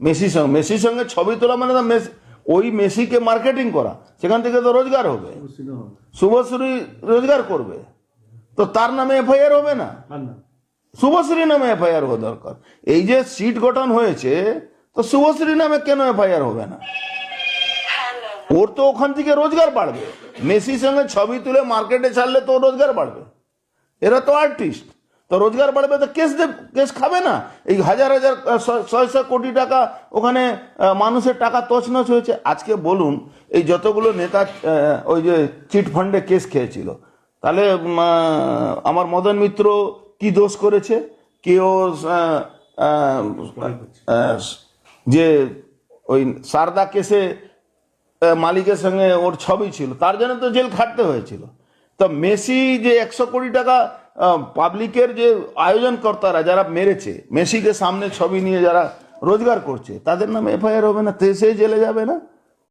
মেসির সঙ্গে মেসির সঙ্গে ছবি তোলা মানে মেসি ওই মেসিকে মার্কেটিং করা সেখান থেকে তো রোজগার হবে। শুভশ্রী রোজগার করবে। তো তার নামে এফআইআর হবে না? শুভশ্রী নামে এফআইআর হওয়া দরকার। এই যে সিট গঠন হয়েছে তো শুভশ্রী নামে কেন এফআইআর হবে না? ওর তো ওখান থেকে রোজগার বাড়বে। মেসির সঙ্গে ছবি তুলে মার্কেটে ছাড়লে তো রোজগার বাড়বে। এরা তো আর্টিস্ট তো রোজগার বাড়বে তো কেস কেস খাবে না? এই হাজার হাজার আহ, শ- ছয় কোটি টাকা ওখানে মানুষের টাকা তছনছ হয়েছে। আজকে বলুন এই যতগুলো নেতা ওই যে চিট ফান্ডে কেস খেয়েছিল তাহলে আমার মদন মিত্র কি দোষ করেছে? কেউ যে ওই সারদা কেসে মালিকের সঙ্গে ওর ছবি ছিল তার জন্য তো জেল খাটতে হয়েছিল। তো মেসি যে একশো কোটি টাকা পাবলিকের যে আয়োজনকর্তারা যারা মেরেছে, মেসিকে সামনে ছবি নিয়ে যারা রোজগার করছে, তাদের নামে এফআইআর হবে না? সে জেলে যাবে না?